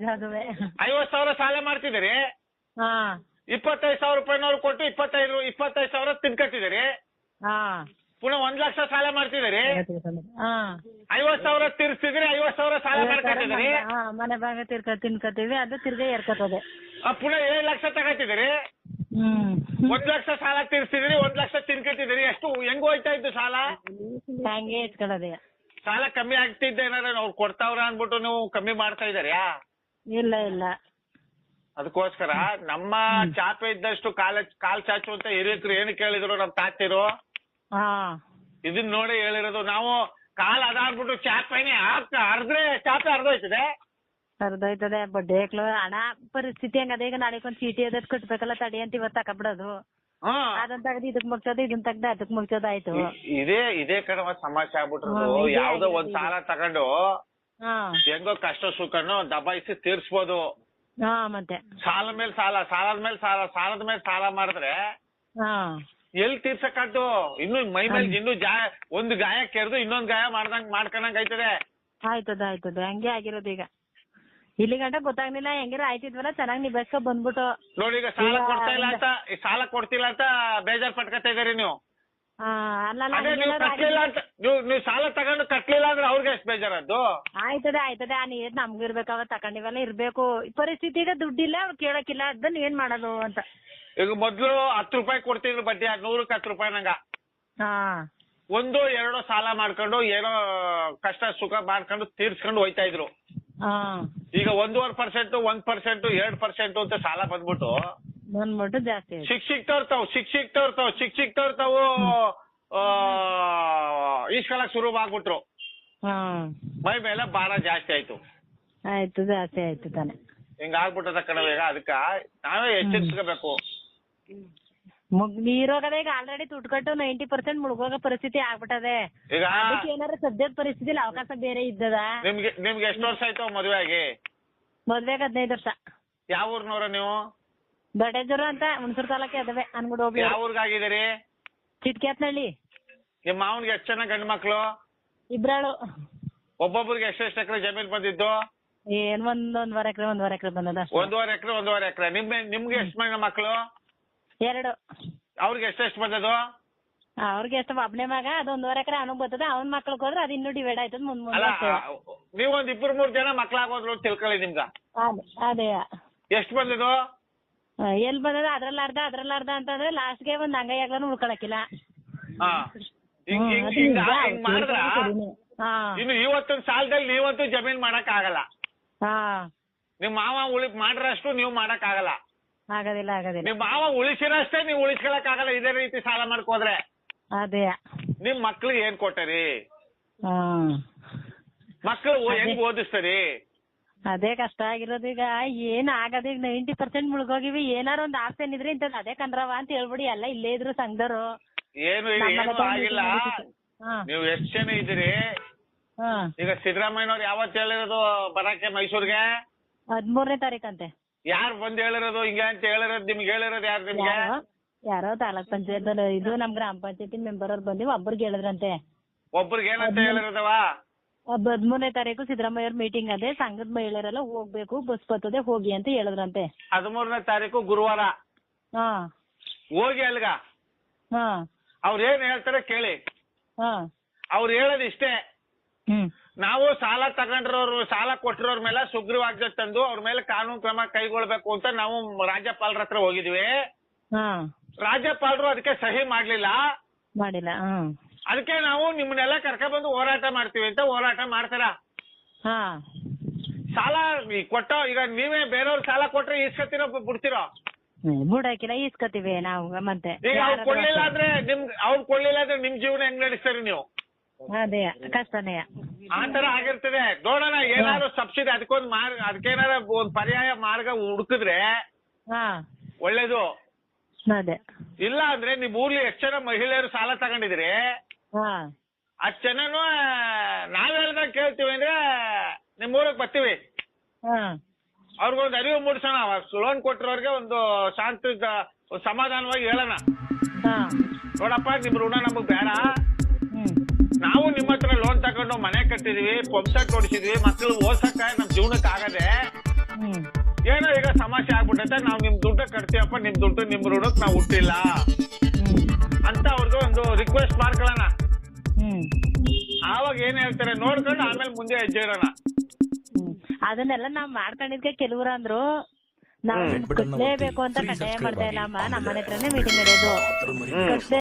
ಅದುವೆ. ಐವತ್ ಸಾವಿರ ಸಾಲ ಮಾಡ್ತಿದ್ದೀರಿ? ಹಾ. ಇಪ್ಪತ್ತೈದು ಸಾವಿರ ರೂಪಾಯಿನವ್ರು ಕೊಟ್ಟು ಇಪ್ಪತ್ತೈದು ಇಪ್ಪತ್ತೈದು ಸಾವಿರ ತಿನ್ಕತ್ತಿದ್ದೀರಿ? ಹಾ. ಪುನಃ ಒಂದ್ ಲಕ್ಷ ಸಾಲ ಮಾಡ್ತಿದ್ದೀರಿ? ಹಾ. ಐವತ್ ಸಾವಿರ ತೀರ್ಸ್ತಿದ್ದೀರಿ ಐವತ್ ಸಾವಿರ ಸಾಲ ಮಾಡ್ಕತ್ತಿದ್ದೀರಿ? ಹಾ ಮನೆ ಭಾಗ ತಿರ್ಕ ತಿನ್ಕತೀವಿ ಅದು ತಿರ್ಗಾ ಎರ್ಕತದೆ ಆ, ಪುನಃ ಏಳು ಲಕ್ಷ ತಗತ್ತಿದ್ದೀರಿ? ಹ್ಮ್. ಒಂದ್ ಲಕ್ಷ ಸಾಲ ತೀರ್ಸಿದ್ರಿ ಒಂದ್ ಲಕ್ಷ ತಿನ್ಕತ್ತಿದ್ದೀರಿ ಎಷ್ಟು ಹೆಂಗ್ ಹೋಯ್ತಾ ಇದ್ದು ಸಾಲ? ಹಂಗೆ ಇಟ್ಕೊಳ್ಳೋದೆ ಸಾಲ ಕಮ್ಮಿ ಆಗ್ತಿದ್ದೆ ಏನಾರ ಅವ್ರು ಕೊಡ್ತಾವ್ರ ಅನ್ಬಿಟ್ಟು ನೀವು ಕಮ್ಮಿ ಮಾಡ್ತಾ ಇದಾರ್ಯಾ ಇಲ್ಲ ಇಲ್ಲ. ಅದಕ್ಕೋಸ್ಕರ ನಮ್ಮ ಚಾಚು ಇದ್ದಷ್ಟು ಕಾಲ ಕಾಲ್ ಚಾಚು ಅಂತ ಹಿರಿಯಕರು ಏನು ಕೇಳಿದ್ರು ನಮ್ ತಾತಿರು? ಹಾ. ಇದನ್ನ ನೋಡಿ ಹೇಳಿರೋದು ನಾವು ಕಾಲ್ ಅದಾಗ್ಬಿಟ್ಟು ಚಾಪೆನೆ ಅರ್ಧ್ರೆ ಹರಿದ್ರೆ ಚಾಪೆ ಹರಿದೋಯ್ತದೆ. ಹರಿದೋಯ್ತದೆ ಬಡ್ಡಿ ಹಣ ಪರಿಸ್ಥಿತಿ ಹಂಗದ ಈಗ ನಾಳೆಗೊಂದ್ ಚೀಟಿ ಅದ್ ಕಟ್ಬೇಕಲ್ಲ ತಡಿ ಅಂತ ಇವತ್ತು ತಕೊಂಬಿಡೋದು ಹ್ಮ್ ಅದನ್ನ ತೆಗ್ದು ಇದಕ್ ಮುಗ್ಸೋದು ಇದನ್ನ ತೆಗ್ದು ಅದಕ್ ಮುಗ್ಸೋದು ಆಯ್ತು. ಇ- ಇದೇ ಇದೇ ಕಡೆ ಸಮಸ್ಯೆ ಆಗ್ಬಿಟ್ರು ಹ್ಮ್, ಇದೇ ಯಾವ್ದೋ ಒಂದ್. ಸಾಲ ತಗೊಂಡು ಹೆಂಗೋ ಕಷ್ಟ ಸುಖನು ದಬಾಯಿಸಿ ತೀರ್ಸ್ಬೋದು. ಹಾ ಮತ್ತೆ. ಸಾಲ ಮೇಲೆ ಸಾಲ ಸಾಲದ ಮೇಲೆ ಸಾಲ ಸಾಲದ ಮೇಲೆ ಸಾಲ ಮಾಡಿದ್ರೆ ಎಲ್ ಎಲ್ಲಿ ತೀರ್ಸಕ್ಕಾದ್ದು? ಇನ್ನು ಮೈ ಮೇಲೆ ಇನ್ನು ಜಾ ಒಂದು ಗಾಯ ಕೆರೆದು ಇನ್ನೊಂದ್ ಗಾಯ ಮಾಡ್ದಂಗ್ ಮಾಡ್ಕೊಂಡಂಗ್ ಆಯ್ತದೆ. ಆಯ್ತದ ಆಯ್ತದ. ಹಂಗೆ ಆಗಿರೋದು ಈಗ. ಇಲ್ಲಿ ಗಂಟ ಗೊತ್ತಾಗ್ಲಿಲ್ಲ ಹೆಂಗಿರ ಆಯ್ತಿದ್ವಲ್ಲ ಚೆನ್ನಾಗಿ ನಿಭಾಯಿಸ್ಕೊ ಬಂದ್ಬಿಟ್ಟು. ನೋಡಿ ಈಗ ಸಾಲ ಕೊಡ್ತಾ ಇಲ್ಲ ಅಂತ ಸಾಲ ಕೊಡ್ತಿಲ್ಲ ಅಂತ ಬೇಜಾರ್ ಪಟ್ಕೊತಾ ಇದೀರಿ ನೀವು. ಅದೇ ನೀವು ಹಂಗೇನಾದ್ರು ಕಟ್ಲಿಲ್ಲ ಅಂತ ನೀವು ನೀವು ಸಾಲ ತಗೊಂಡು ಕಟ್ಲಿಲ್ಲ ಅಂದ್ರೆ ಅವ್ರಿಗೆ ಎಷ್ಟು ಬೇಜಾರದ್ದು? ಆಯ್ತದೆ ಆಯ್ತದೆ. ಆ ನೀರ್ ನಮ್ಗ್ ಇರ್ಬೇಕಾವ ತಕೊಂಡಿವೆಲ್ಲ ಇರ್ಬೇಕು. ಪರಿಸ್ಥಿತಿಗೆ ದುಡ್ಡಿಲ್ಲ ಅವ್ರು ಕೇಳಕ್ಕಿಲ್ಲ ಅದನ್ನ ಏನ್ ಮಾಡೋದು ಅಂತ. ಈಗ ಮೊದ್ಲು ಹತ್ತು ರೂಪಾಯಿ ಕೊಡ್ತಿದ್ರು ಬಡ್ಡಿ ಆ ನೂರಕ್ಕೆ ಹತ್ತು ರೂಪಾಯಿ ನಂಗ. ಹಾ. ಒಂದು ಎರಡು ಸಾಲ ಮಾಡ್ಕೊಂಡು ಏನೋ ಕಷ್ಟ ಸುಖ ಮಾಡ್ಕೊಂಡು ತೀರ್ಸ್ಕೊಂಡು ಹೋಯ್ತಾ ಇದ್ರು. ಹಾ. ಈಗ ಒಂದೂವರೆ ಪರ್ಸೆಂಟ್ ಒಂದ್ ಪರ್ಸೆಂಟ್ ಎರಡ್ ಪರ್ಸೆಂಟ್ ಅಂತ ಸಾಲ ಬಂದ್ಬಿಟ್ಟು ಬಂದ್ಬಿಟ್ಟು ಜಾಸ್ತಿ ಆಯ್ತು. ಶಿಕ್ಷಕ್ ತೋರ್ತಾವ್ ಶಿಕ್ಷಕ್ ತೋರ್ತಾವ್ ಶಿಕ್ಷಕ್ ತೋರ್ತಾವು ಈಸ್ಕೊಳಕ್ ಶುರು ಆಗ್ಬಿಟ್ರು. ಹಾ. ಮೈ ಮೇಲೆ ಭಾರ ಜಾಸ್ತಿ ಆಯ್ತು. ಆಯ್ತು ಜಾಸ್ತಿ ಆಯ್ತು ತಾನೆ. ಹಿಂಗ ಆಗ್ಬಿಟ್ಟದ ಕಣವ ಈಗ ಅದಕ್ಕ ನಾವೇ ಎಚ್ಚರಿಸ್ಕೋಬೇಕು. ಮುಗ್ ನೀರೋಗದೆ ಈಗ ಆಲ್ರೆಡಿ ದುಡ್ಡು ಕಟ್ಟು ನೈಂಟಿ ಪರ್ಸೆಂಟ್ ಮುಳುಗೋಗೋ ಪರಿಸ್ಥಿತಿ ಆಗ್ಬಿಟ್ಟದೆ. ಈಗ ಅದಕ್ಕೆ ಏನಾರ ಸದ್ಯದ ಪರಿಸ್ಥಿತಿಲಿ ಅವಕಾಶ ಬೇರೆ ಇದ್ದದ? ನಿಮ್ಗೆ ನಿಮ್ಗೆ ಎಷ್ಟು ವರ್ಷ ಆಯ್ತು ಮದುವೆ ಆಗಿ ಮದ್ವೆಗ್ ಹದಿನೈದು ವರ್ಷ. ಯಾವ ಊರ್ನವ್ರ ನೀವು? ದೊಡ್ಡೇಜೂರು ಅಂತ ಹುಣಸೂರು ತಾಲೂಕೆ ಅದಾವೆ. ಅನ್ಗುಡ್ ಹೋಗಿ ಯಾವ ಊರ್ಗಾಗಿದ್ದೀರಿ? ಚಿಟ್ಕ್ಯಾತ್ನಳ್ಳಿ. ನಿಮ್ ಮಾವನ್ಗೆ ಎಷ್ಟು ಜನ ಗಂಡು ಮಕ್ಳು? ಇಬ್ರಾಳು. ಒಬ್ಬೊಬ್ರಿಗೆ ಎಷ್ಟೆಷ್ಟು ಎಕರೆ ಜಮೀನ್ ಬಂದಿದ್ದು? ಏನ್ ಒಂದ್ ಒಂದ್ವರೆ ಎಕರೆ ಒಂದ್ವರೆ ಎಕರೆ ಬಂದದ ಅಷ್ಟೇ. ಒಂದೂವರೆ ಎಕರೆ ಒಂದೂವರೆ ಎಕರೆ. ನಿಮ್ಗೆ ನಿಮ್ಗೆ ಎಷ್ಟು ಮಂದಿ ಮಕ್ಳು? ಎರಡು. ಅವ್ರಿಗೆ ಎಷ್ಟೆಷ್ಟು ಬಂದದ್ದು? ಅವ್ರಿಗೆ ಎಷ್ಟು ಒಬ್ನೇ ಮಗ ಅದು ಒಂದೂವರೆ ಎಕರೆ ಅವನಿಗೆ ಬರ್ತದ. ಅವನ ಮಕ್ಳಿಗೆ ಹೋದ್ರೆ ಅದು ಇನ್ನೂ ಡಿವೈಡ್ ಆಯ್ತದ ಮುಂದ್ ಮುಂದೆ ನೀವೊಂದ್ ಇಬ್ರು ಮೂರ್ ಜನ ಮಕ್ಳಾಗೋದ್ರು ಅಂತ ತಿಳ್ಕೊಳ್ಳಿ ನಿಮ್ಗ. ಅದೇ ಅದೇ. ಎಷ್ಟು ಬಂದದ್ದು? ಆ, ಎಲ್ ಬಂದದ? ಅದ್ರಲ್ಲಿ ಅರ್ಧ ಅದ್ರಲ್ಲಿ ಅರ್ಧ ಅಂತಂದ್ರೆ ಲಾಸ್ಟ್ಗೆ ಒಂದ್ ಅಂಗೈ ಆಗ್ಲೂ ಉಳ್ಕೊಳಕಿಲ್ಲ. ಹಾ. ಹಿಂಗ್ ಹ್ಮ್, ಹಿಂಗ್ ಅದು ಹಿಂಗ ಹಿಂಗ್ ಮಾಡಿದ್ರ ಇನ್ನು ಇವತ್ತಿನ ಸಾಲದಲ್ಲಿ ನೀವಂತೂ ಜಮೀನ್ ಮಾಡಕ್ ಆಗಲ್ಲ ಹಾ. ನಿಮ್ ಮಾವ ಉಳಿ ಮಾಡ್ರಷ್ಟು ನೀವು ಮಾಡಕ್ ಆಗಲ್ಲ ಆಗೋದಿಲ್ಲ ಆಗೋದಿಲ್ಲ. ನಿಮ್ ಮಾವ ಉಳಿಸಿರಷ್ಟೇ ನೀವು ಉಳಿಸ್ಕೊಳಕ್ ಆಗಲ್ಲ ಇದೇ ರೀತಿ ಸಾಲ ಮಾಡ್ಕೋದ್ರೆ ಅದೇ. ನಿಮ್ ಮಕ್ಳಿಗೆ ಏನ್ ಕೊಟ್ಟರಿ? ಹಾ. ಮಕ್ಳು ಓ- ಹೆಂಗ್ ಓದಿಸ್ತಾರಿ? ಅದೇ ಕಷ್ಟ ಆಗಿರೋದು ಈಗ ಏನು ಆಗದ ಈಗ ನೈಂಟಿ ಪರ್ಸೆಂಟ್ ಮುಳುಗೋಗಿವಿ ಏನಾರ ಒಂದ್ ಆಪ್ಷನ್ ಇದ್ರೆ ಇಂಥದ್ ಅದೇ ಕಂದ್ರವ ಅಂತ ಹೇಳ್ಬಿಡಿ ಎಲ್ಲ ಇಲ್ಲೇ ಇದ್ರು ಸಂಘದವ್ರು. ಏನು ಇಲ್ಲ, ಏನು ಆಗಿಲ್ಲ. ಹಾ. ನೀವು ಎಷ್ಟ್ ಜನ ಇದ್ದೀರಿ? ಹಾ. ಈಗ ಸಿದ್ದರಾಮಯ್ಯನವ್ರು ಯಾವತ್ತು ಹೇಳಿರೋದು ಬರಕ್ಕೆ ಮೈಸೂರಿಗೆ? ಹದ್ಮೂರನೇ ತಾರೀಕಂತೆ. ಯಾರು ಬಂದ್ ಹೇಳಿರೋದು ಹಿಂಗೆ ಅಂತ ಹೇಳಿರೋದು ನಿಮ್ಗೆ ಹೇಳಿರೋದು ಯಾರು ನಿಮ್ಗೆ? ಯಾರೋ ಯಾರೋ ತಾಲೂಕ್ ಪಂಚಾಯತ್ ಇದು ನಮ್ ಗ್ರಾಮ ಪಂಚಾಯತಿ ಮೆಂಬರ್ ಅವ್ರು ಬಂದಿ ಒಬ್ರಿಗೆ ಹೇಳಿದ್ರಂತೆ. ಒಬ್ರಿಗೆ ಏನಂತ ಹೇಳಿರೋದವ? ಹದ್ಮೂರನೇ ತಾರೀಕು ಸಿದ್ದರಾಮಯ್ಯ ಅವ್ರ ಮೀಟಿಂಗ್ ಅದೇ. ಸಂಘದ ಮಹಿಳೆಯರೆಲ್ಲ ಹೋಗ್ಬೇಕು ಬಸ್ ಬರ್ತದೆ ಹೋಗಿ ಅಂತ ಹೇಳಿದ್ರಂತೆ. ಹದಿಮೂರನೇ ತಾರೀಕು ಗುರುವಾರ. ಹಾ. ಹೋಗಿ ಅಲ್ಗ ಹಾ. ಅವ್ರ ಏನ್ ಹೇಳ್ತಾರೆ ಕೇಳಿ. ಹಾ. ಅವ್ರು ಹೇಳೋದು ಇಷ್ಟೇ. ಹ್ಮ್. ನಾವು ಸಾಲ ತಗೊಂಡ್ರವ್ರು ಸಾಲ ಕೊಟ್ಟಿರೋರ್ ಮೇಲೆ ಸುಗ್ರೀವಾಜ್ಞೆ ತಂದು ಅವ್ರ ಮೇಲೆ ಕಾನೂನು ಕ್ರಮ ಕೈಗೊಳ್ಬೇಕು ಅಂತ ನಾವು ರಾಜ್ಯಪಾಲರ ಹತ್ರ ಹೋಗಿದ್ವಿ. ಹಾ. ರಾಜ್ಯಪಾಲರು ಅದಕ್ಕೆ ಸಹಿ ಮಾಡ್ಲಿಲ್ಲ. ಮಾಡಿಲ್ಲ ಹ್ಮ್. ಅದಕ್ಕೆ ನಾವು ನಿಮ್ಮನ್ನೆಲ್ಲ ಕರ್ಕೊಂಡ್ಬಂದು ಹೋರಾಟ ಮಾಡ್ತೀವಿ ಅಂತ ಹೋರಾಟ ಮಾಡ್ತಾರ. ಹಾ. ಸಾಲ ಕೊಟ್ಟ ಈಗ ನೀವೇ ಬೇರೆಯವ್ರ ಸಾಲ ಕೊಟ್ರೆ ಈಸ್ಕೊತೀರೋ ಬಿಡ್ತಿರೋ? ಬುಡಾಕಿಲ್ಲ ಈಸ್ಕೊತೀವಿ ನಾವು ಮತ್ತೆ ಈಗ ಅವ್ರು ಕೊಡ್ಲಿಲ್ಲ. ಅಂದ್ರೆ ನಿಮ್ ಅವ್ರು ಕೊಡ್ಲಿಲ್ಲ ಅಂದ್ರೆ ನಿಮ್ ಜೀವನ ಹೆಂಗ್ ನಡೆಸ್ತೀರಿ ನೀವು? ಅದೇ ಕಷ್ಟನೇ. ಆತರ ತರ ಆಗಿರ್ತದೆ. ನೋಡೋಣ ಏನಾದ್ರು ಸಬ್ಸಿಡಿ ಅದಕ್ಕೊಂದು ಮಾರ್ಗ ಅದಕ್ಕೇನಾರ ಒಂದ್ ಪರ್ಯಾಯ ಮಾರ್ಗ ಹುಡುಕಿದ್ರೆ ಹಾ. ಒಳ್ಳೇದು. ಅದೇ. ಇಲ್ಲ ಅಂದ್ರೆ ನಿಮ್ ಊರ್ಲಿ ಎಷ್ಟು ಜನ ಮಹಿಳೆಯರು ಸಾಲ ತಗೊಂಡಿದ್ರಿ? ಹಾ. ಅಷ್ಟ್ ಜನನು ನಾವ್ ಹೇಳ್ದಾಗ ಕೇಳ್ತೀವಿ ಅಂದ್ರೆ ನಿಮ್ ಊರಿಗೆ ಬರ್ತೀವಿ. ಹಾ. ಅವ್ರಿಗೊಂದು ಅರಿವು ಮೂಡಿಸೋಣ. ಲೋನ್ ಕೊಟ್ಟಿರೋರ್ಗೆ ಒಂದು ಶಾಂತಿ ಸಮಾಧಾನವಾಗಿ ಹೇಳೋಣ. ಹಾ. ನೋಡಪ್ಪ ನಿಮ್ ಋಣ ನಮಗ್ ಬೇಡ. ಹ್ಮ್. ನಾವು ನಿಮ್ಮ ಹತ್ರ ಲೋನ್ ತಗೊಂಡು ಮನೆ ಕಟ್ಟಿದೀವಿ ಪಂಪ್ ಸೆಟ್ ಕೊಡಿಸಿದ್ವಿ ಮಕ್ಳು ಓದ್ಸಕ್ಕ ನಮ್ ಜೀವನಕ್ಕೆ ಆಗದೆ. ಏನೋ ಈಗ ಸಮಸ್ಯೆ ಆಗ್ಬಿಟ್ಟೈತೆ ನಾವ್ ನಿಮ್ ದುಡ್ಡು ಕಟ್ತೀವಪ್ಪ ನಿಮ್ ದುಡ್ಡು ನಿಮ್ ಋಣಕ್ ನಾವ್ ಹುಟ್ಟಿಲ್ಲ. ಅಂತ ಅವ್ರಿಗೆ ಒಂದು ರಿಕ್ವೆಸ್ಟ್ ಮಾಡ್ಕೊಳ್ಳೋಣ. ಹ್ಮ್. ಆವಾಗ ಏನ್ ಹೇಳ್ತಾರೆ ನೋಡ್ಕೊಂಡು ಆಮೇಲೆ ಮುಂದೆ ಹೆಜ್ಜೆ ಇಡೋಣ. ಅದನ್ನೆಲ್ಲ ನಾವ್ ಮಾಡ್ಕೊಂಡಿದ್ಕೆ ಕೆಲವ್ರು ಅಂದ್ರು ನಾವ್ ಕಟ್ಲೇಬೇಕು ಅಂತ ಕಡ್ಡಾಯ ಮಾಡ್ತಾ ಇಲ್ಲ ಅಮ್ಮ ನಮ್ಮ ಮನೆ ಹತ್ರನೇ ಮೀಟಿಂಗ್ ನಡೆಯೋದು. ಕಟ್ಲೇ